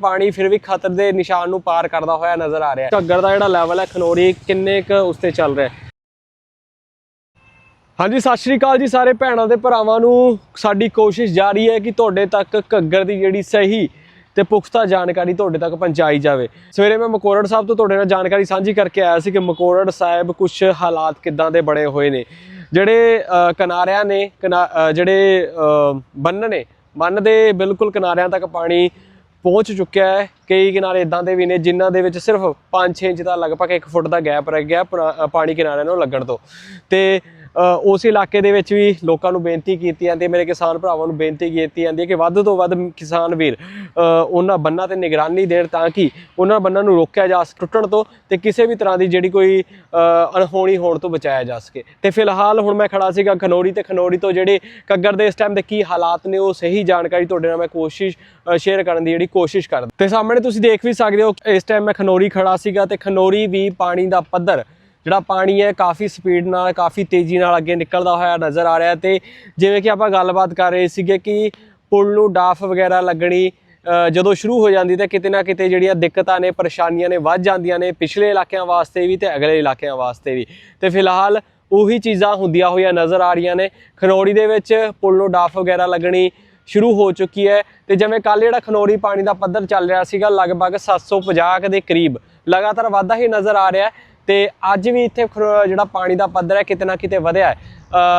ਪਾਣੀ ਫਿਰ ਵੀ ਖਤਰ ਦੇ ਨਿਸ਼ਾਨ ਨੂੰ ਪਾਰ ਕਰਦਾ ਹੋਇਆ ਨਜ਼ਰ ਆ ਰਿਹਾ ਹੈ। ਘੱਗਰ ਦਾ ਜਿਹੜਾ ਲੈਵਲ ਹੈ ਖਨੋਰੀ ਕਿੰਨੇ ਕੁ ਉਸ ਤੇ ਚੱਲ ਰਿਹਾ ਹੈ? ਹਾਂਜੀ ਸਤਿ ਸ਼੍ਰੀ ਅਕਾਲ ਜੀ ਸਾਰੇ ਭੈਣਾਂ ਤੇ ਭਰਾਵਾਂ ਨੂੰ। ਸਾਡੀ ਕੋਸ਼ਿਸ਼ ਜਾਰੀ ਹੈ ਕਿ ਤੁਹਾਡੇ ਤੱਕ ਘੱਗਰ ਦੀ ਜਿਹੜੀ ਸਹੀ ਤੇ ਪੁਖਤਾ ਜਾਣਕਾਰੀ ਤੁਹਾਡੇ ਤੱਕ ਪਹੁੰਚਾਈ ਜਾਵੇ। ਸਵੇਰੇ ਮੈਂ ਮਕੋਰੜ ਸਾਹਿਬ ਤੋਂ ਤੁਹਾਡੇ ਨਾਲ ਜਾਣਕਾਰੀ ਸਾਂਝੀ ਕਰਕੇ ਆਇਆ ਸੀ ਕਿ ਮਕੋਰੜ ਸਾਹਿਬ ਕੁਝ ਹਾਲਾਤ ਕਿੱਦਾਂ ਦੇ ਬਣੇ ਹੋਏ ਨੇ। ਜਿਹੜੇ ਅ, ਕਿਨਾਰਿਆਂ ਨੇ ਕਿਨਾ- ਜਿਹੜੇ ਅ, ਬੰਨ ਨੇ ਬੰਨ ਦੇ ਬਿਲਕੁਲ ਕਿਨਾਰਿਆਂ ਤੱਕ ਪਾਣੀ ਪਹੁੰਚ ਚੁੱਕਿਆ ਹੈ। ਕਈ ਕਿਨਾਰੇ ਇਦਾਂ ਦੇ ਵੀ ਨੇ ਜਿਨ੍ਹਾਂ ਦੇ ਵਿੱਚ ਸਿਰਫ 5-6 ਇੰਚ ਦਾ ਲਗਭਗ 1 ਫੁੱਟ ਦਾ ਗੈਪ ਰਹਿ ਗਿਆ ਪੁਰਾ- ਪਾਣੀ ਕਿਨਾਰਿਆਂ ਨੂੰ ਲੱਗਣ ਤੋਂ। ਤੇ ਉਸ ਇਲਾਕੇ ਦੇ ਵਿੱਚ ਵੀ ਲੋਕਾਂ ਨੂੰ ਬੇਨਤੀ ਕੀਤੀ ਜਾਂਦੀ ਹੈ, ਮੇਰੇ ਕਿਸਾਨ ਭਰਾਵਾਂ ਨੂੰ ਬੇਨਤੀ ਕੀਤੀ ਜਾਂਦੀ ਹੈ ਕਿ ਵੱਧ ਤੋਂ ਵੱਧ ਕਿਸਾਨ ਵੀਰ ਉਹਨਾਂ ਬੰਨਾਂ ਤੇ ਨਿਗਰਾਨੀ ਦੇਣ ਤਾਂ ਕਿ ਉਹਨਾਂ ਬੰਨਾਂ ਨੂੰ ਰੋਕਿਆ ਜਾ ਸਕੇ, ਟੁੱਟਣ ਤੋਂ ਤੇ ਕਿਸੇ ਵੀ ਤਰ੍ਹਾਂ ਦੀ ਜਿਹੜੀ ਕੋਈ ਅਣਹੋਣੀ ਹੋਣ ਤੋਂ ਬਚਾਇਆ ਜਾ ਸਕੇ। ਤੇ ਫਿਲਹਾਲ ਹੁਣ ਮੈਂ ਖੜਾ ਸੀਗਾ ਖਨੋਰੀ ਤੇ ਖਨੋਰੀ ਤੋਂ ਜਿਹੜੇ ਕੱਗਰ ਦੇ ਇਸ ਟਾਈਮ ਦੇ ਕੀ ਹਾਲਾਤ ਨੇ, ਉਹ ਸਹੀ ਜਾਣਕਾਰੀ ਤੁਹਾਡੇ ਨਾਲ ਮੈਂ ਕੋਸ਼ਿਸ਼ ਸ਼ੇਅਰ ਕਰਨ ਦੀ ਜਿਹੜੀ ਕੋਸ਼ਿਸ਼ ਕਰਦਾ। ਤੇ ਸਾਹਮਣੇ ਤੁਸੀਂ ਦੇਖ ਵੀ ਸਕਦੇ ਹੋ, ਇਸ ਟਾਈਮ ਮੈਂ ਖਨੋਰੀ ਖੜਾ ਸੀਗਾ ਤੇ ਖਨੋਰੀ ਵੀ ਪਾਣੀ ਦਾ ਪੱਧਰ ਜਿਹੜਾ ਪਾਣੀ ਹੈ, ਕਾਫੀ ਸਪੀਡ ਨਾਲ, ਕਾਫੀ ਤੇਜ਼ੀ ਨਾਲ ਅੱਗੇ ਨਿਕਲਦਾ ਹੋਇਆ ਨਜ਼ਰ ਆ ਰਿਹਾ ਤੇ ਜਿਵੇਂ ਕਿ ਆਪਾਂ ਗੱਲਬਾਤ ਕਰ ਰਹੇ ਸੀਗੇ ਕਿ ਪੁਲ ਨੂੰ ਡਾਫ ਵਗੈਰਾ ਲੱਗਣੀ ਜਦੋਂ ਸ਼ੁਰੂ ਹੋ ਜਾਂਦੀ ਤਾਂ ਕਿਤੇ ਨਾ ਕਿਤੇ ਜਿਹੜੀਆਂ ਦਿੱਕਤਾਂ ਨੇ, ਪਰੇਸ਼ਾਨੀਆਂ ਨੇ ਵੱਧ ਜਾਂਦੀਆਂ ਨੇ ਪਿਛਲੇ ਇਲਾਕਿਆਂ ਵਾਸਤੇ ਵੀ ਤੇ ਅਗਲੇ ਇਲਾਕਿਆਂ ਵਾਸਤੇ ਵੀ। ਤੇ ਫਿਲਹਾਲ ਉਹੀ ਚੀਜ਼ਾਂ ਹੁੰਦੀਆਂ ਹੋਈਆਂ ਨਜ਼ਰ ਆ ਰਹੀਆਂ ਨੇ। ਖਨੌੜੀ ਦੇ ਵਿੱਚ ਪੁਲ ਨੂੰ ਡਾਫ ਵਗੈਰਾ ਲੱਗਣੀ ਸ਼ੁਰੂ ਹੋ ਚੁੱਕੀ ਹੈ ਤੇ ਜਿਵੇਂ ਕੱਲ ਜਿਹੜਾ ਖਨੌਰੀ ਪਾਣੀ ਦਾ ਪੱਧਰ ਚੱਲ ਰਿਹਾ ਸੀਗਾ, ਲਗਭਗ 750 ਦੇ ਕਰੀਬ, ਲਗਾਤਾਰ ਵਾਧਾ ਹੀ ਨਜ਼ਰ ਆ ਰਿਹਾ। ਹੈ ਤੇ ਅੱਜ ਵੀ ਇੱਥੇ ਖਰੋ- ਜਿਹੜਾ ਪਾਣੀ ਦਾ ਪੱਧਰ ਹੈ ਕਿਤੇ ਨਾ ਕਿਤੇ ਵਧਿਆ ਹੈ।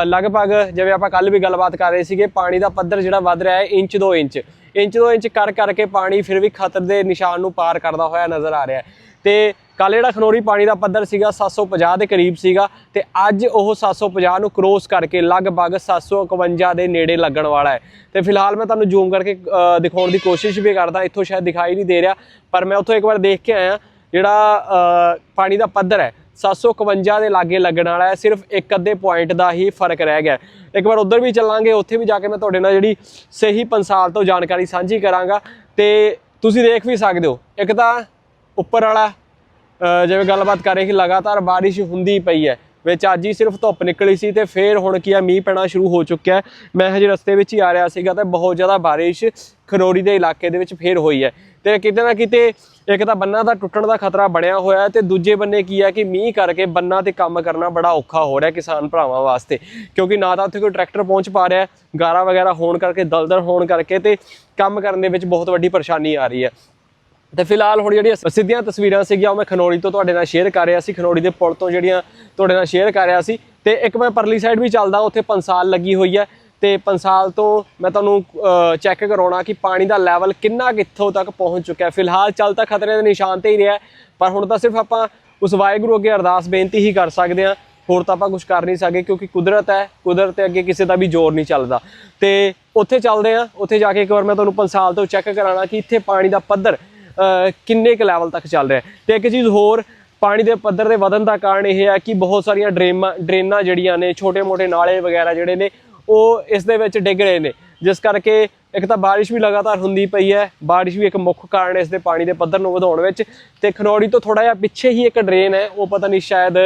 ਲਗਭਗ ਜਿਵੇਂ ਆਪਾਂ ਕੱਲ ਵੀ ਗੱਲਬਾਤ ਕਰ ਰਹੇ ਸੀਗੇ, ਪਾਣੀ ਦਾ ਪੱਧਰ ਜਿਹੜਾ ਵਧ ਰਿਹਾ ਹੈ ਇੰਚ 2 ਇੰਚ। ਇੰਚ 2 ਇੰਚ ਕਰ ਕਰਕੇ ਪਾਣੀ ਫਿਰ ਵੀ ਖਤਰ ਦੇ ਨਿਸ਼ਾਨ ਨੂੰ ਪਾਰ ਕਰਦਾ ਹੋਇਆ ਨਜ਼ਰ ਆ ਰਿਹਾ ਹੈ। ਤੇ ਕੱਲ ਜਿਹੜਾ ਖਨੋਰੀ ਪਾਣੀ ਦਾ ਪੱਧਰ ਸੀਗਾ 750 ਦੇ ਕਰੀਬ ਸੀਗਾ ਤੇ ਅੱਜ ਉਹ 750 ਨੂੰ ਕ੍ਰੋਸ ਕਰਕੇ ਲਗਭਗ 751 ਦੇ ਨੇੜੇ ਲੱਗਣ ਵਾਲਾ ਹੈ। ਤੇ ਫਿਲਹਾਲ ਮੈਂ ਤੁਹਾਨੂੰ ਜ਼ੂਮ ਕਰਕੇ ਦਿਖਾਉਣ ਦੀ ਕੋਸ਼ਿਸ਼ ਵੀ ਕਰਦਾ, ਇੱਥੋਂ ਸ਼ਾਇਦ ਦਿਖਾਈ ਨਹੀਂ ਦੇ ਰਿਹਾ, ਪਰ ਮੈਂ ਉੱਥੋਂ ਇੱਕ ਵਾਰ ਦੇਖ ਕੇ ਆਇਆ। ਜਿਹੜਾ ਪਾਣੀ ਦਾ ਪੱਧਰ ਹੈ 751 ਦੇ ਲਾਗੇ ਲੱਗਣ ਵਾਲਾ ਹੈ, ਸਿਰਫ ਇੱਕ ਅੱਧੇ ਪੁਆਇੰਟ ਦਾ ਹੀ ਫ਼ਰਕ ਰਹਿ ਗਿਆ ਇੱਕ ਵਾਰ ਉੱਧਰ ਵੀ ਚੱਲਾਂਗੇ, ਉੱਥੇ ਵੀ ਜਾ ਕੇ ਮੈਂ ਤੁਹਾਡੇ ਨਾਲ ਜਿਹੜੀ ਸਹੀ ਪੰਸਾਲ ਤੋਂ ਜਾਣਕਾਰੀ ਸਾਂਝੀ ਕਰਾਂਗਾ। ਤੇ ਤੁਸੀਂ ਦੇਖ ਵੀ ਸਕਦੇ ਹੋ, ਇੱਕ ਤਾਂ ਉੱਪਰ ਵਾਲਾ ਜਿਵੇਂ ਗੱਲਬਾਤ ਕਰ ਰਹੇ ਕਿ ਲਗਾਤਾਰ ਬਾਰਿਸ਼ ਹੁੰਦੀ ਪਈ ਹੈ। ਵਿੱਚ ਅੱਜ ਹੀ ਸਿਰਫ ਧੁੱਪ ਨਿਕਲੀ ਸੀ ਤੇ ਫੇਰ ਹੁਣ ਕੀ ਆ ਮੀਂਹ ਪੈਣਾ ਸ਼ੁਰੂ ਹੋ ਚੁੱਕਿਆ ਹੈ। ਮੈਂ ਹਜੇ ਰਸਤੇ ਵਿੱਚ ਹੀ ਆ ਰਿਹਾ ਸੀਗਾ ਤੇ ਬਹੁਤ ਜ਼ਿਆਦਾ ਬਾਰਿਸ਼ ਖਰੋਰੀ ਦੇ ਇਲਾਕੇ ਦੇ ਵਿੱਚ ਫੇਰ ਹੋਈ ਹੈ। ਤੇ ਕਿਤੇ ਨਾ ਕਿਤੇ ਇੱਕ ਤਾਂ ਬੰਨਾਂ ਦਾ ਟੁੱਟਣ ਦਾ ਖਤਰਾ ਬਣਿਆ ਹੋਇਆ ਹੈ ਤੇ ਦੂਜੇ ਬੰਨੇ ਕੀ ਹੈ ਕਿ ਮੀਂਹ ਕਰਕੇ ਬੰਨਾਂ ਤੇ ਕੰਮ ਕਰਨਾ ਬੜਾ ਔਖਾ ਹੋ ਰਿਹਾ ਕਿਸਾਨ ਭਰਾਵਾਂ ਵਾਸਤੇ। ਕਿਉਂਕਿ ਨਾ ਤਾਂ ਉੱਥੇ ਕੋਈ ਟਰੈਕਟਰ ਪਹੁੰਚ ਪਾ ਰਿਹਾ ਹੈ, ਗਾਰਾ ਵਗੈਰਾ ਹੋਣ ਕਰਕੇ ਦਲਦਲ ਹੋਣ ਕਰਕੇ ਤੇ ਕੰਮ ਕਰਨ ਦੇ ਵਿੱਚ ਬਹੁਤ ਵੱਡੀ ਪਰੇਸ਼ਾਨੀ ਆ ਰਹੀ ਹੈ। ਤੇ ਫਿਲਹਾਲ ਹੁਣ ਜਿਹੜੀਆਂ ਸਿੱਧੀਆਂ ਤਸਵੀਰਾਂ ਸੀਗੀਆਂ, ਉਹ ਮੈਂ ਖਨੌਰੀ ਤੋਂ ਤੁਹਾਡੇ ਨਾਲ ਸ਼ੇਅਰ ਕਰ ਰਿਹਾ ਸੀ। ਖਨੌਰੀ ਦੇ ਪੁਲ ਤੋਂ ਜਿਹੜੀਆਂ ਤੁਹਾਡੇ ਨਾਲ ਸ਼ੇਅਰ ਕਰ ਰਿਹਾ ਸੀ। ਤੇ ਇੱਕ ਮੈਂ ਪਰਲੀ ਸਾਈਡ ਵੀ ਚੱਲਦਾ, ਉੱਥੇ ਪੰਸਾਲ ਲੱਗੀ ਹੋਈ ਹੈ। ਤੇ ਪੰਸਾਲ ਤੋਂ ਮੈਂ ਤੁਹਾਨੂੰ ਚੈੱਕ ਕਰਾਉਣਾ ਕਿ ਪਾਣੀ ਦਾ ਲੈਵਲ ਕਿੰਨਾ ਕਿੱਥੋਂ ਤੱਕ ਪਹੁੰਚ ਚੁੱਕਿਆ ਫਿਲਹਾਲ ਚੱਲ ਤਾਂ ਖਤਰੇ ਦੇ ਨਿਸ਼ਾਨ ਤੇ ਹੀ ਰਿਹਾ ਪਰ ਹੁਣ ਤਾਂ ਸਿਰਫ ਆਪਾਂ ਉਸ ਵਾਹਿਗੁਰੂ ਅੱਗੇ ਅਰਦਾਸ ਬੇਨਤੀ ਹੀ ਕਰ ਸਕਦੇ ਹਾਂ। ਹੋਰ ਤਾਂ ਆਪਾਂ ਕੁਝ ਕਰ ਨਹੀਂ ਸਕਦੇ ਕਿਉਂਕਿ ਕੁਦਰਤ ਹੈ। ਕੁਦਰਤ 'ਤੇ ਅੱਗੇ ਕਿਸੇ ਦਾ ਵੀ ਜ਼ੋਰ ਨਹੀਂ ਚੱਲਦਾ। ਤੇ ਉੱਥੇ ਚੱਲਦੇ ਆ ਉੱਥੇ ਜਾ ਕੇ ਇੱਕ ਵਾਰ ਮੈਂ ਤੁਹਾਨੂੰ ਪੰਸਾਲ ਤੋਂ ਚੈੱਕ ਕਰਾਣਾ ਕਿ ਇੱਥੇ ਪਾਣੀ ਦਾ ਪੱਧਰ ਕਿੰਨੇ ਕੁ ਲੈਵਲ ਤੱਕ ਚੱਲ ਰਿਹਾ ਹੈ। ਤੇ ਇੱਕ ਚੀਜ਼ ਹੋਰ, ਪਾਣੀ ਦੇ ਪੱਧਰ ਦੇ ਵਧਣ ਦਾ ਕਾਰਨ ਇਹ ਹੈ ਕਿ ਬਹੁਤ ਸਾਰੀਆਂ ਡਰੇਮਾਂ, ਡਰੇਨਾਂ ਜਿਹੜੀਆਂ ਨੇ, ਛੋਟੇ-ਮੋਟੇ ਨਾਲੇ ਵਗੈਰਾ ਜਿਹੜੇ ਨੇ, ਉਹ ਇਸ ਦੇ ਵਿੱਚ ਡਿੱਗ ਰਹੇ ਨੇ। ਜਿਸ ਕਰਕੇ ਇੱਕ ਤਾਂ ਬਾਰਿਸ਼ ਵੀ ਲਗਾਤਾਰ ਹੁੰਦੀ ਪਈ ਹੈ। ਬਾਰਿਸ਼ ਵੀ ਇੱਕ ਮੁੱਖ ਕਾਰਨ ਇਸ ਦੇ ਪਾਣੀ ਦੇ ਪੱਧਰ ਨੂੰ ਵਧਾਉਣ ਵਿੱਚ। ਤੇ ਖਨੌੜੀ ਤੋਂ ਥੋੜਾ ਜਿਹਾ ਪਿੱਛੇ ਹੀ ਇੱਕ ਡਰੇਨ ਹੈ। ਉਹ ਪਤਾ ਨਹੀਂ ਸ਼ਾਇਦ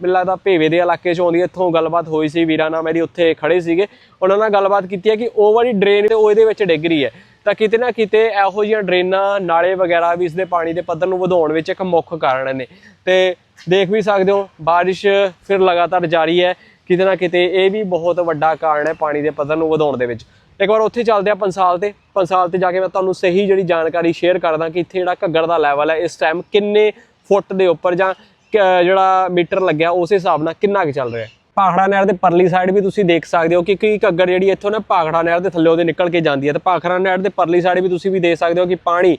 ਮੈਨੂੰ ਲੱਗਦਾ ਭੇਵੇ ਦੇ ਇਲਾਕੇ 'ਚ ਆਉਂਦੀ ਹੈ। ਇੱਥੋਂ ਗੱਲਬਾਤ ਹੋਈ ਸੀ, ਵੀਰਾਂ ਨਾਲ ਮੇਰੀ ਉੱਥੇ ਖੜੇ ਸੀਗੇ। ਉਹਨਾਂ ਨਾਲ ਗੱਲਬਾਤ ਕੀਤੀ ਹੈ ਕਿ ਉਹ ਵਾਲੀ ਡਰੇਨ ਤੇ ਉਹ ਇਹਦੇ ਵਿੱਚ ਡਿੱਗ ਰਹੀ ਹੈ। ਤਾਂ ਕਿਤੇ ਨਾ ਕਿਤੇ ਇਹੋ ਜਿਹੀਆਂ ਡਰੇਨਾਂ, ਨਾਲੇ ਵਗੈਰਾ ਵੀ ਇਸ ਦੇ ਪਾਣੀ ਦੇ ਪੱਧਰ ਨੂੰ ਵਧਾਉਣ ਵਿੱਚ ਇੱਕ ਮੁੱਖ ਕਾਰਨ ਨੇ। ਤੇ ਦੇਖ ਵੀ ਸਕਦੇ ਹੋ, ਬਾਰਿਸ਼ ਫਿਰ ਲਗਾਤਾਰ ਜਾਰੀ ਹੈ। ਕਿਤੇ ਨਾ ਕਿਤੇ ਇਹ ਵੀ ਬਹੁਤ ਵੱਡਾ ਕਾਰਨ ਹੈ ਪਾਣੀ ਦੇ ਪੱਧਰ ਨੂੰ ਵਧਾਉਣ ਦੇ ਵਿੱਚ। ਇੱਕ ਵਾਰ ਉੱਥੇ ਚੱਲਦੇ ਆ ਪੰਸਾਲ ਤੇ। ਪੰਸਾਲ ਤੇ ਜਾ ਕੇ ਮੈਂ ਤੁਹਾਨੂੰ ਸਹੀ ਜਿਹੜੀ ਜਾਣਕਾਰੀ ਸ਼ੇਅਰ ਕਰਦਾ ਕਿ ਇੱਥੇ ਜਿਹੜਾ ਘੱਗਰ ਦਾ ਲੈਵਲ ਹੈ, ਇਸ ਟਾਈਮ ਕਿੰਨੇ ਫੁੱਟ ਦੇ ਉੱਪਰ ਜਾਂ ਕ- ਜਿਹੜਾ ਮੀਟਰ ਲੱਗਿਆ, ਉਸ ਹਿਸਾਬ ਨਾਲ ਕਿੰਨਾ ਕੁ ਚੱਲ ਰਿਹਾ ਹੈ ਭਾਖੜਾ ਨਹਿਰ ਦੇ ਪਰਲੀ ਸਾਈਡ ਵੀ ਤੁਸੀਂ ਦੇਖ ਸਕਦੇ ਹੋ ਕਿ ਕੀ ਘੱਗਰ ਜਿਹੜੀ ਇੱਥੋਂ ਨਾ ਭਾਖੜਾ ਨਹਿਰ ਦੇ ਥੱਲੇ ਉਹਦੇ ਨਿਕਲ ਕੇ ਜਾਂਦੀ ਹੈ। ਤੇ ਭਾਖੜਾ ਨਹਿਰ ਦੇ ਪਰਲੀ ਸਾਈਡ ਵੀ ਤੁਸੀਂ ਵੀ ਦੇਖ ਸਕਦੇ ਹੋ ਕਿ ਪਾਣੀ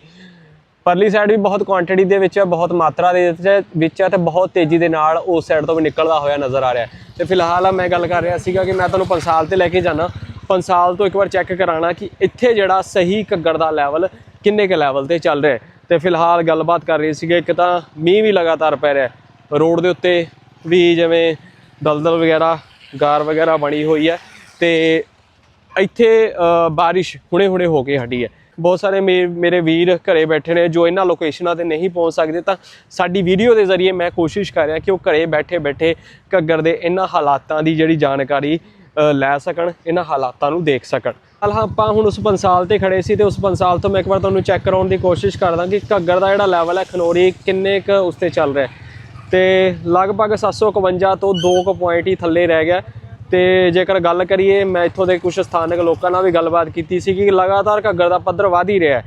ਪਰਲੀ ਸਾਈਡ ਵੀ ਬਹੁਤ ਕੁਆਂਟੀਟੀ ਦੇ ਵਿੱਚ ਹੈ, ਬਹੁਤ ਮਾਤਰਾ ਦੇ ਵਿੱਚ ਹੈ- ਵਿੱਚ ਤੇ ਬਹੁਤ ਤੇਜ਼ੀ ਦੇ ਨਾਲ ਉਸ ਸਾਈਡ ਤੋਂ ਵੀ ਨਿਕਲਦਾ ਹੋਇਆ ਨਜ਼ਰ ਆ ਰਿਹਾ ਹੈ। ਤੇ ਫਿਲਹਾਲ ਮੈਂ ਗੱਲ ਕਰ ਰਿਹਾ ਸੀਗਾ ਕਿ ਮੈਂ ਤੁਹਾਨੂੰ ਪੰਸਾਲ ਤੇ ਲੈ ਕੇ ਜਾਣਾ। ਪੰਸਾਲ ਤੋਂ ਇੱਕ ਵਾਰ ਚੈੱਕ ਕਰਾਣਾ ਕਿ ਇੱਥੇ ਜਿਹੜਾ ਸਹੀ ਘੱਗਰ ਦਾ ਲੈਵਲ ਕਿੰਨੇ ਕੁ ਲੈਵਲ ਤੇ ਚੱਲ ਰਿਹਾ ਹੈ। ਤੇ ਫਿਲਹਾਲ ਗੱਲਬਾਤ ਕਰ ਰਹੇ ਸੀਗੇ ਇੱਕ ਤਾਂ ਮੀਂਹ ਵੀ ਲਗਾਤਾਰ ਪੈ ਰਿਹਾ ਰੋਡ ਦੇ ਉੱਤੇ ਵੀ ਜਿਵੇਂ ਦਲਦਲ ਵਗੈਰਾ, ਗਾਰ ਵਗੈਰਾ ਬਣੀ ਹੋਈ ਹੈ ਤੇ ਇੱਥੇ ਬਾਰਿਸ਼ ਹੁਣੇ-ਹੁਣੇ ਹੋ ਕੇ ਹਟੀ ਹੈ। ਬਹੁਤ ਸਾਰੇ ਮੇ- ਮੇਰੇ ਵੀਰ ਘਰੇ ਬੈਠੇ ਨੇ ਜੋ ਇਹਨਾਂ ਲੋਕੇਸ਼ਨਾਂ ਤੇ ਨਹੀਂ ਪਹੁੰਚ ਸਕਦੇ ਤਾਂ ਸਾਡੀ ਵੀਡੀਓ ਦੇ ਜ਼ਰੀਏ ਮੈਂ ਕੋਸ਼ਿਸ਼ ਕਰ ਰਿਹਾ ਕਿ ਉਹ ਘਰੇ ਬੈਠੇ-ਬੈਠੇ ਘੱਗਰ ਦੇ ਇਹਨਾਂ ਹਾਲਾਤਾਂ ਦੀ ਜਿਹੜੀ ਜਾਣਕਾਰੀ ਲੈ ਸਕਣ, ਇਹਨਾਂ ਹਾਲਾਤਾਂ ਨੂੰ ਦੇਖ ਸਕਣ। ਹਾਲ ਆਪਾਂ ਹੁਣ ਉਸ ਪੰਸਾਲ ਤੇ ਖੜੇ ਸੀ ਤੇ ਉਸ ਪੰਸਾਲ ਤੋਂ ਮੈਂ ਇੱਕ ਵਾਰ ਤੁਹਾਨੂੰ ਚੈੱਕ ਕਰਾਉਣ ਦੀ ਕੋਸ਼ਿਸ਼ ਕਰਦਾ ਕਿ ਘੱਗਰ ਦਾ ਜਿਹੜਾ ਲੈਵਲ ਹੈ ਖਨੋਰੀ ਕਿੰਨੇ ਕੁ ਉਸ ਤੇ ਚੱਲ ਰਿਹਾ ਤੇ ਲਗਭਗ 751 ਤੋਂ 2 ਕੁ ਪੁਆਇੰਟ ਹੀ ਥੱਲੇ ਰਹਿ ਗਿਆ। ਤੇ ਜੇਕਰ ਗੱਲ ਕਰੀਏ, ਮੈਂ ਇੱਥੋਂ ਦੇ ਕੁਝ ਸਥਾਨਕ ਲੋਕਾਂ ਨਾਲ ਵੀ ਗੱਲਬਾਤ ਕੀਤੀ ਸੀ ਕਿ ਲਗਾਤਾਰ ਘੱਗਰ ਦਾ ਪੱਧਰ ਵਧ ਹੀ ਰਿਹਾ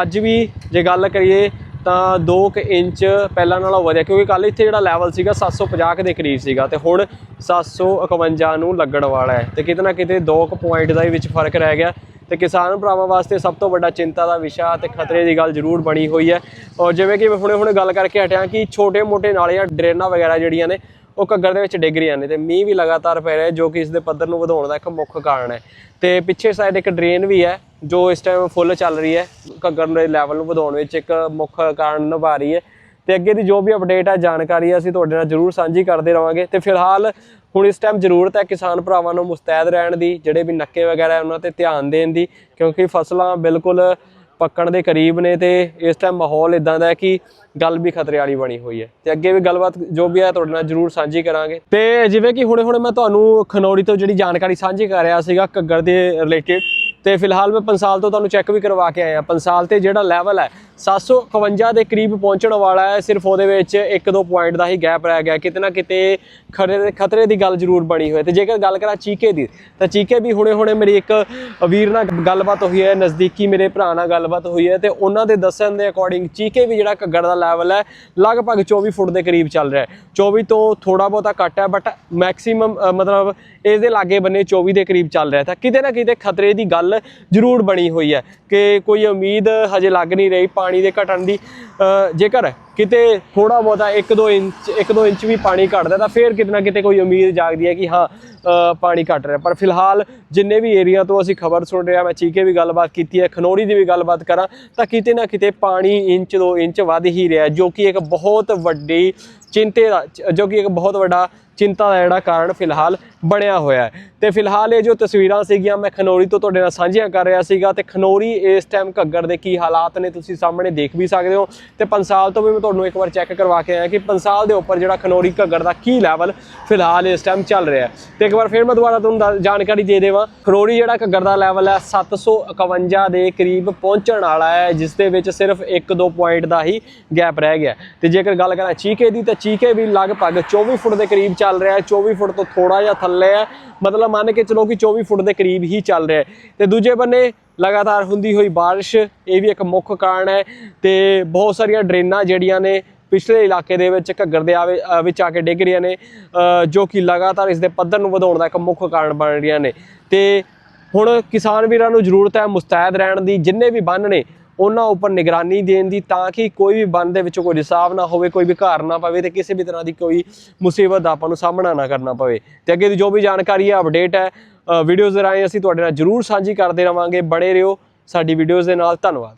ਅੱਜ ਵੀ ਜੇ ਗੱਲ ਕਰੀਏ, ਤਾਂ 2 ਕੁ ਇੰਚ ਪਹਿਲਾਂ ਨਾਲੋਂ ਵਧਿਆ, ਕਿਉਂਕਿ ਕੱਲ ਇੱਥੇ ਜਿਹੜਾ ਲੈਵਲ ਸੀਗਾ 750 ਕੁ ਦੇ ਕਰੀਬ ਸੀਗਾ ਤੇ ਹੁਣ 751 ਨੂੰ ਲੱਗਣ ਵਾਲਾ ਹੈ। ਤੇ ਕਿਤੇ ਨਾ ਕਿਤੇ 2 ਕੁ ਪੁਆਇੰਟ ਦਾ ਹੀ ਵਿੱਚ ਫ਼ਰਕ ਰਹਿ ਗਿਆ। ਤੇ ਕਿਸਾਨ ਭਰਾਵਾਂ ਵਾਸਤੇ ਸਭ ਤੋਂ ਵੱਡਾ ਚਿੰਤਾ ਦਾ ਵਿਸ਼ਾ ਤੇ ਖਤਰੇ ਦੀ ਗੱਲ ਜ਼ਰੂਰ ਬਣੀ ਹੋਈ ਹੈ। ਔਰ ਜਿਵੇਂ ਕਿ ਮੈਂ ਹੁਣੇ ਹੁਣੇ ਗੱਲ ਕਰਕੇ ਹਟਿਆ ਕਿ ਛੋਟੇ-ਮੋਟੇ ਨਾਲੀਆਂ ਡਰੇਨਾਂ ਵਗੈਰਾ ਜਿਹੜੀਆਂ ਨੇ ਉਹ ਘੱਗਰ ਦੇ ਵਿੱਚ ਡਿੱਗ ਰਹੀਆਂ ਨੇ ਤੇ ਮੀਂਹ ਵੀ ਲਗਾਤਾਰ ਪੈ ਰਿਹਾ ਜੋ ਕਿ ਇਸ ਦੇ ਪੱਧਰ ਨੂੰ ਵਧਾਉਣ ਦਾ ਇੱਕ ਮੁੱਖ ਕਾਰਨ ਹੈ। ਤੇ ਪਿੱਛੇ ਸਾਈਡ ਇੱਕ ਡਰੇਨ ਵੀ ਹੈ ਜੋ ਇਸ ਟਾਈਮ ਫੁੱਲ ਚੱਲ ਰਹੀ ਹੈ ਘੱਗਰ ਦੇ ਲੈਵਲ ਨੂੰ ਵਧਾਉਣ ਵਿੱਚ ਇੱਕ ਮੁੱਖ ਕਾਰਨ ਨਿਭਾ ਰਹੀ ਹੈ। ਤੇ ਅੱਗੇ ਦੀ ਜੋ ਵੀ ਅਪਡੇਟ ਹੈ ਜਾਣਕਾਰੀ ਹੈ, ਅਸੀਂ ਤੁਹਾਡੇ ਨਾਲ ਜ਼ਰੂਰ ਸਾਂਝੀ ਕਰਦੇ ਰਵਾਂਗੇ। ਤੇ ਫਿਲਹਾਲ ਹੁਣ ਇਸ ਟਾਈਮ ਜ਼ਰੂਰਤ ਹੈ ਕਿਸਾਨ ਭਰਾਵਾਂ ਨੂੰ ਮੁਸਤੈਦ ਰਹਿਣ ਦੀ, ਜਿਹੜੇ ਵੀ ਨੱਕੇ ਵਗੈਰਾ ਉਹਨਾਂ ਤੇ ਧਿਆਨ ਦੇਣ ਦੀ, ਕਿਉਂਕਿ ਫਸਲਾਂ ਬਿਲਕੁਲ ਪੱਕਣ ਦੇ ਕਰੀਬ ਨੇ ਤੇ ਇਸ ਟਾਈਮ ਮਾਹੌਲ ਇਦਾਂ ਦਾ ਹੈ ਕਿ ਗੱਲ ਵੀ ਖਤਰੇ ਵਾਲੀ ਬਣੀ ਹੋਈ ਹੈ। ਤੇ ਅੱਗੇ ਵੀ ਗੱਲਬਾਤ ਜੋ ਵੀ ਹੈ ਤੁਹਾਡੇ ਨਾਲ ਜ਼ਰੂਰ ਸਾਂਝੀ ਕਰਾਂਗੇ। ਤੇ ਜਿਵੇਂ ਕਿ ਹੁਣੇ ਹੁਣੇ ਮੈਂ ਤੁਹਾਨੂੰ ਖਨੌਰੀ ਤੋਂ ਜਿਹੜੀ ਜਾਣਕਾਰੀ ਸਾਂਝੀ ਕਰ ਰਿਹਾ ਸੀਗਾ ਘੱਗਰ ਦੇ ਰਿਲੇਟਡ ਤੇ ਫਿਲਹਾਲ ਮੈਂ ਪੰਸਾਲ ਤੋਂ ਤੁਹਾਨੂੰ ਚੈੱਕ ਵੀ ਕਰਵਾ ਕੇ ਆਇਆ। ਪੰਸਾਲ ਤੇ ਜਿਹੜਾ ਲੈਵਲ ਹੈ 751 ਦੇ ਕਰੀਬ ਪਹੁੰਚਣ ਵਾਲਾ ਹੈ। ਸਿਰਫ ਉਹਦੇ ਵਿੱਚ 1-2 ਪੁਆਇੰਟ ਦਾ ਹੀ ਗੈਪ ਰਹਿ ਗਿਆ। ਕਿਤੇ ਨਾ ਕਿਤੇ ਖਤਰੇ ਖਤਰੇ ਦੀ ਗੱਲ ਜ਼ਰੂਰ ਬਣੀ ਹੋਈ ਹੈ ਤੇ ਜੇਕਰ ਗੱਲ ਕਰਾਂ ਚੀਕੇ ਦੀ, ਤਾਂ ਚੀਕੇ ਵੀ ਹੁਣੇ ਹੁਣੇ ਮੇਰੀ ਇੱਕ ਵੀਰ ਨਾਲ ਗੱਲਬਾਤ ਹੋਈ ਹੈ, ਨਜ਼ਦੀਕੀ ਮੇਰੇ ਭਰਾ ਨਾਲ ਗੱਲਬਾਤ ਹੋਈ ਹੈ ਤੇ ਉਹਨਾਂ ਦੇ ਦੱਸਣ ਦੇ ਅਕੋਰਡਿੰਗ ਚੀਕੇ ਵੀ ਜਿਹੜਾ ਘੱਗੜ ਦਾ ਲੈਵਲ ਹੈ, ਲਗਭਗ 24 ਫੁੱਟ ਦੇ ਕਰੀਬ ਚੱਲ ਰਿਹਾ ਹੈ। 24 ਤੋਂ ਥੋੜਾ ਬਹੁਤਾ ਘੱਟ ਹੈ ਬਟ ਮੈਕਸਿਮਮ ਮਤਲਬ ਇਸ ਦੇ ਲਾਗੇ ਬੰਨੇ 24 ਦੇ ਕਰੀਬ ਚੱਲ ਰਿਹਾ ਤਾਂ ਕਿਤੇ ਨਾ ਕਿਤੇ ਖਤਰੇ ਦੀ ਗੱਲ ਜ਼ਰੂਰ ਬਣੀ ਹੋਈ ਹੈ ਕਿ ਕੋਈ ਉਮੀਦ ਹਜੇ ਲੱਗ ਨਹੀਂ ਰਹੀ ਪਾਣੀ ਦੇ ਘਟਣ ਦੀ। ਜੇਕਰ ਕਿਤੇ ਥੋੜਾ ਬਹੁਤਾ 1-2 ਇੰਚ 1-2 ਇੰਚ ਵੀ ਪਾਣੀ ਘਟਦਾ ਤਾਂ ਫਿਰ ਕਿਤੇ ਨਾ ਕਿਤੇ ਕੋਈ ਉਮੀਦ ਜਾਗਦੀ ਹੈ ਕਿ ਹਾਂ ਪਾਣੀ ਘਟ ਰਿਹਾ। ਪਰ ਫਿਲਹਾਲ ਜਿੰਨੇ ਵੀ ਏਰੀਆ ਤੋਂ ਅਸੀਂ ਖਬਰ ਸੁਣ ਰਹੇ ਹਾਂ, ਮੈਂ ਚੀਕੇ ਵੀ ਗੱਲਬਾਤ ਕੀਤੀ ਹੈ, ਖਨੌਰੀ ਦੀ ਵੀ ਗੱਲਬਾਤ ਕਰਾਂ, ਤਾਂ ਕਿਤੇ ਨਾ ਕਿਤੇ ਪਾਣੀ ਇੰਚ 2 ਇੰਚ ਵੱਧ ਹੀ ਰਿਹਾ ਜੋ ਕਿ ਇੱਕ ਬਹੁਤ ਵੱਡੀ ਚਿੰਤੇ ਦਾ, ਜੋ ਕਿ ਇੱਕ ਬਹੁਤ ਵੱਡਾ ਚਿੰਤਾ ਦਾ ਜਿਹੜਾ ਕਾਰਨ ਫਿਲਹਾਲ ਬਣਿਆ ਹੋਇਆ ਹੈ। ਤੇ ਫਿਲਹਾਲ ਇਹ ਜੋ ਤਸਵੀਰਾਂ ਸੀਗੀਆਂ, ਮੈਂ ਖਨੌਰੀ ਤੋਂ ਤੁਹਾਡੇ ਨਾਲ ਸਾਂਝੀਆਂ ਕਰ ਰਿਹਾ ਸੀਗਾ ਤੇ ਖਨੌਰੀ ਇਸ ਟਾਈਮ ਘੱਗਰ ਦੇ ਕੀ ਹਾਲਾਤ ਨੇ ਤੁਸੀਂ ਸਾਹਮਣੇ ਦੇਖ ਵੀ ਸਕਦੇ ਹੋ। ਤੇ ਪੰਸਾਲ ਤੋਂ ਵੀ ਮੈਂ ਤੁਹਾਨੂੰ ਇੱਕ ਵਾਰ ਚੈੱਕ ਕਰਵਾ ਕੇ ਆਇਆ ਕਿ ਪੰਸਾਲ ਦੇ ਉੱਪਰ ਜਿਹੜਾ ਖਨੌਰੀ ਘੱਗਰ ਦਾ ਕੀ ਲੈਵਲ ਫਿਲਹਾਲ ਇਸ ਟਾਈਮ ਚੱਲ ਰਿਹਾ ਹੈ। ਤੇ ਇੱਕ ਵਾਰ ਫਿਰ ਮੈਂ ਦੁਬਾਰਾ ਤੁਹਾਨੂੰ ਦੱਸ- ਜਾਣਕਾਰੀ ਦੇ ਦੇਵਾਂ, ਖਨੌਰੀ ਜਿਹੜਾ ਘੱਗਰ ਦਾ ਲੈਵਲ ਹੈ 751 ਦੇ ਕਰੀਬ ਪਹੁੰਚਣ ਵਾਲਾ ਹੈ, ਜਿਸ ਦੇ ਵਿੱਚ ਸਿਰਫ 1-2 ਪੁਆਇੰਟ ਦਾ ਹੀ ਗੈਪ ਰਹਿ ਗਿਆ ਤੇ ਜੇਕਰ ਗੱਲ ਕਰਾਂ ਚੀਕੇ ਦੀ, ਤਾਂ ਚੀਕੇ ਵੀ ਲਗਭਗ 24 ਫੁੱਟ ਦੇ ਕਰੀਬ ਚੱਲ ਚੱਲ ਰਿਹਾ ਹੈ। 24 ਫੁੱਟ ਤੋਂ ਥੋੜਾ ਜਿਹਾ ਥੱਲੇ ਹੈ। ਮਤਲਬ ਮੰਨ ਕੇ ਚਲੋ ਕਿ 24 ਫੁੱਟ ਦੇ ਕਰੀਬ ਹੀ ਚੱਲ ਰਿਹਾ ਹੈ। ਤੇ ਦੂਜੇ ਬੰਨੇ ਲਗਾਤਾਰ ਹੁੰਦੀ ਹੋਈ ਬਾਰਿਸ਼, ਇਹ ਵੀ ਇੱਕ ਮੁੱਖ ਕਾਰਨ ਹੈ। ਤੇ ਬਹੁਤ ਸਾਰੀਆਂ ਡਰੇਨਾਂ ਜਿਹੜੀਆਂ ਨੇ ਪਿਛਲੇ ਇਲਾਕੇ ਦੇ ਵਿੱਚ ਘੱਗਰ ਦੇ ਆਵੇ ਵਿੱਚ ਆ ਕੇ ਡਿੱਗ ਰਹੀਆਂ ਨੇ ਜੋ ਕਿ ਲਗਾਤਾਰ ਇਸ ਦੇ ਪੱਧਰ ਨੂੰ ਵਧਾਉਣ ਦਾ ਇੱਕ ਮੁੱਖ ਕਾਰਨ ਬਣ ਰਹੀਆਂ ਨੇ। ਤੇ ਹੁਣ ਕਿਸਾਨ ਵੀਰਾਂ ਨੂੰ ਜ਼ਰੂਰਤ ਹੈ ਮੁਸਤੈਦ ਰਹਿਣ ਦੀ। ਜਿੰਨੇ ਵੀ ਬੰਨ ਨੇ ਉਹਨਾਂ ਉੱਪਰ ਨਿਗਰਾਨੀ ਦੇਣ ਦੀ ਤਾਂ ਕਿ ਕੋਈ ਵੀ ਬੰਨ ਦੇ ਵਿੱਚੋਂ ਕੋਈ ਰਿਸਾਵ ਨਾ ਹੋਵੇ, ਕੋਈ ਵੀ ਘਾਰ ਨਾ ਪਵੇ ਤੇ ਕਿਸੇ ਵੀ ਤਰ੍ਹਾਂ ਦੀ ਕੋਈ ਮੁਸੀਬਤ ਦਾ ਆਪਾਂ ਨੂੰ ਸਾਹਮਣਾ ਨਾ ਕਰਨਾ ਪਵੇ। ਤੇ ਅੱਗੇ ਦੀ ਜੋ ਵੀ ਜਾਣਕਾਰੀ ਹੈ ਅਪਡੇਟ ਹੈ ਵੀਡੀਓਜ਼ ਦੇ ਰਾਹੀਂ ਅਸੀਂ ਤੁਹਾਡੇ ਨਾਲ ਜ਼ਰੂਰ ਸਾਂਝੀ ਕਰਦੇ ਰਵਾਂਗੇ। ਬੜੇ ਰਹੋ ਸਾਡੀ ਵੀਡੀਓਜ਼ ਦੇ ਨਾਲ। ਧੰਨਵਾਦ।